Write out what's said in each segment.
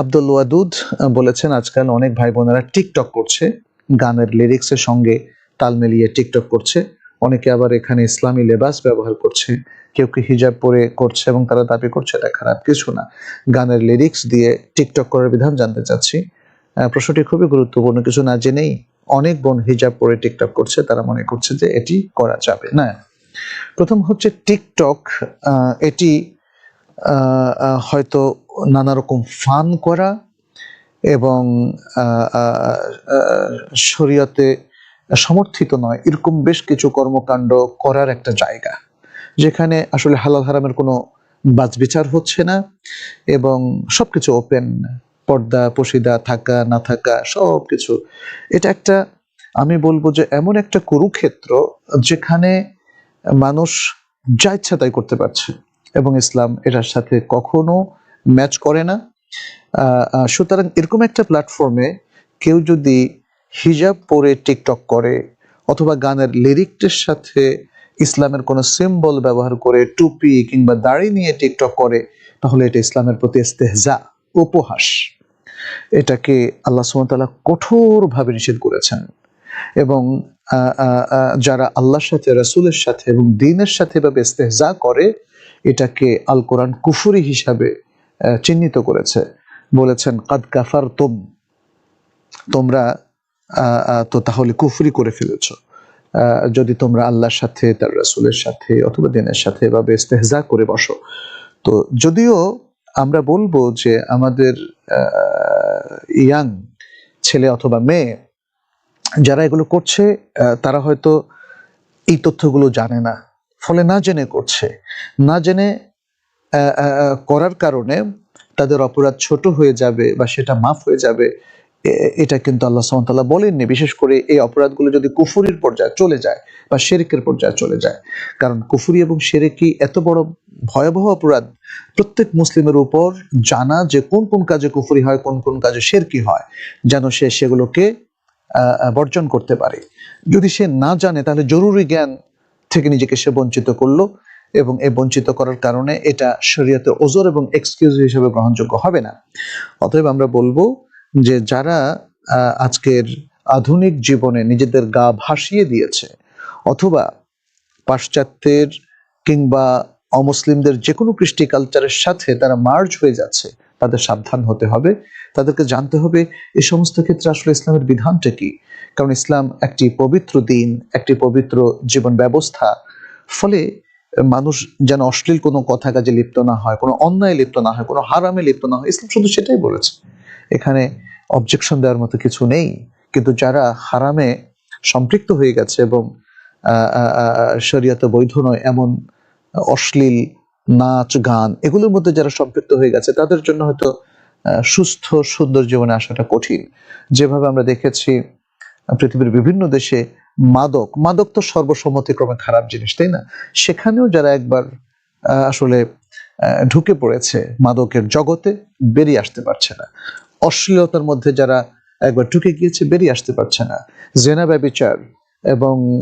আব্দুল ওয়াদুদ বলেছেন, আজকাল অনেক ভাই বোনেরা টিকটক করছে। গানের লিরিক্সের সঙ্গে তাল মিলিয়ে টিকটক করছে। অনেকে আবার এখানে ইসলামী লেবাস ব্যবহার করছে। কেউ কেউ হিজাব পরে করছে এবং তারা দাবি করছে, এটা খারাপ কিছু না। গানের লিরিক্স দিয়ে টিকটক করার বিধান জানতে চাচ্ছি। প্রশ্নটি খুবই গুরুত্বপূর্ণ, কিছু না জেনেই অনেক বোন হিজাব পরে টিকটক করছে। তারা মনে করছে যে এটি করা যাবে না। প্রথম হচ্ছে টিকটক এটি হয়তো নানা রকম ফান করা এবং শরীয়তে সমর্থিত নয়। এরকম বেশ কিছু কর্মকাণ্ড করার একটা জায়গা, যেখানে আসলে হালাল হারামের কোনো বাজবিচার হচ্ছে না এবং সবকিছু ওপেন পর্দা, পশিদা, থাকা, না থাকা সব কিছু এটা একটা, আমি বলব যে এমন একটা কুরুক্ষেত্র যেখানে মানুষ যা ইচ্ছা তাই করতে পারছে এবং ইসলাম এটার সাথে কখনো ম্যাচ করে না। সুতরাং এরকম একটা প্ল্যাটফর্মে কেউ যদি হিজাব পরে টিকটক করে অথবা গানের লিরিকটের সাথে ইসলামের কোনো সিম্বল ব্যবহার করে টুপি কিংবা দাড়ি নিয়ে টিকটক করে, তাহলে এটা ইসলামের প্রতি ইস্তেহজা, উপহাস। এটাকে আল্লাহ সুমতাল্লাহ কঠোরভাবে নিষেধ করেছেন। এবং যারা আল্লাহর সাথে, রাসূলের সাথে এবং দিনের সাথে এভাবে ইস্তেহজা করে, এটাকে আল কোরআন কুফুরি হিসাবে চিহ্নিত করেছে। বলেছেন, কাদ কাফার তোম তোমরা তো তাহলে কুফরি করে ফেলেছ। যদি তোমরা আল্লাহর সাথে, তার রাসূলের সাথে অথবা দিনের সাথে বা ইস্তেহজা করে বসো। তো যদিও আমরা বলব যে আমাদের ইয়াং ছেলে অথবা মেয়ে যারা এগুলো করছে তারা হয়তো এই তথ্যগুলো জানে না। ফলে না জেনে করছে। না জেনে করার কারণে তাদের অপরাধ ছোট হয়ে যাবে বা সেটা মাফ হয়ে যাবে এটা কিন্তু আল্লাহ সামতাল্লাহ বলেননি। বিশেষ করে এই অপরাধগুলো যদি কুফুরির পর্যায়ে চলে যায় বা শেরিকের পর্যায়ে চলে যায়, কারণ কুফুরি এবং শেরেকি এত বড় ভয়াবহ অপরাধ, প্রত্যেক মুসলিমের উপর জানা যে কোন কোন কাজে কুফুরি হয়, কোন কোন কাজে শেরকি হয়, যেন সে সেগুলোকে বর্জন করতে পারে। যদি সে না জানে, তাহলে জরুরি জ্ঞান থেকে নিজেকে সে বঞ্চিত করল। এবং এ বঞ্চিত করার কারণে এটা শরীয়তে ওজোর এবং এক্সকিউজ হিসেবে গ্রহণযোগ্য হবে না। অতএব আমরা বলব যে যারা আজকের আধুনিক জীবনে নিজেদের গা ভাসিয়ে দিয়েছে অথবা পাশ্চাত্যের কিংবা অমুসলিমদের যে কোনো কৃষ্টি কালচারের সাথে তারা মার্জ হয়ে যাচ্ছে, তাদের সাবধান হতে হবে। তাদেরকে জানতে হবে এই সমস্ত ক্ষেত্রে আসলে ইসলামের বিধানটা কি। কারণ ইসলাম একটি পবিত্র দিন, একটি পবিত্র জীবন ব্যবস্থা। ফলে মানুষ যেন অশ্লীল কোনো কথা কাজে লিপ্ত না হয়, কোনো অন্যায় লিপ্ত না হয়, কোনো হারামে লিপ্ত না হয়, ইসলাম শুধু সেটাই বলেছে। এখানে অবজেকশন দেওয়ার মতো কিছু নেই, কিন্তু যারা হারামে সম্পৃক্ত হয়ে গেছে এবং শরীয়তে বৈধ নয়, এমন অশ্লীল নাচ, গান, এগুলোর মধ্যে যারা সম্পৃক্ত হয়ে গেছে, তাদের জন্য হয়তো সুস্থ, সুন্দর জীবনে আসাটা কঠিন। যেভাবে আমরা দেখেছি, পৃথিবীর বিভিন্ন দেশে মাদক মাদক তো সর্বসম্মতিক্রমে খারাপ জিনিস, তাই না? সেখানেও যারা একবার আসলে ঢুকে পড়েছে মাদকের জগতে, বেরিয়ে আসতে পারছে না। অশ্লীলতার মধ্যে যারা একবার ঢুকে গিয়েছে, বেরিয়ে আসতে পারছে না। জেনা ব্যবিচার এবং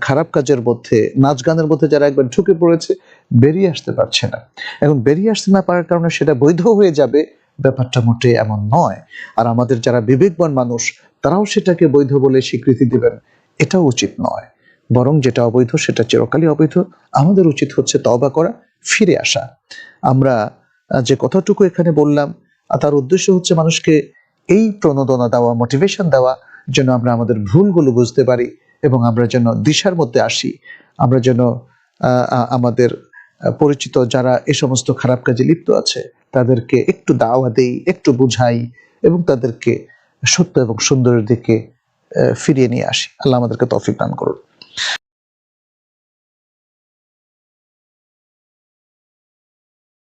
খারাপ কাজের মধ্যে, নাচ গানের মধ্যে যারা একবার ঢুকে পড়েছে, বেরিয়ে আসতে পারছে না। এখন বেরিয়ে আসতে না পারার কারণে সেটা বৈধ হয়ে যাবে, ব্যাপারটা মোটে এমন নয়। আর আমাদের যারা বিবেকবান মানুষ, তারাও সেটাকে বৈধ বলে স্বীকৃতি দিবেন এটাও উচিত নয়। বরং যেটা অবৈধ, সেটা চিরকালই অবৈধ। আমাদের উচিত হচ্ছে তওবা করা, ফিরে আসা। আমরা যে কথাটুকু এখানে বললাম তার উদ্দেশ্য হচ্ছে মানুষকে এই প্রণোদনা দেওয়া মোটিভেশন দেওয়া, যেন আমরা আমাদের ভুলগুলো বুঝতে পারি এবং আমরা যেন দিশার মধ্যে আসি। আমরা যেন আমাদের পরিচিত যারা এ সমস্ত খারাপ কাজে লিপ্ত আছে, তাদেরকে একটু দাওয়া দেই, একটু বুঝাই এবং তাদেরকে সত্য এবং সুন্দরের দিকে ফিরিয়ে নিয়ে আসি। আল্লাহ আমাদেরকে তফিক দান করুন।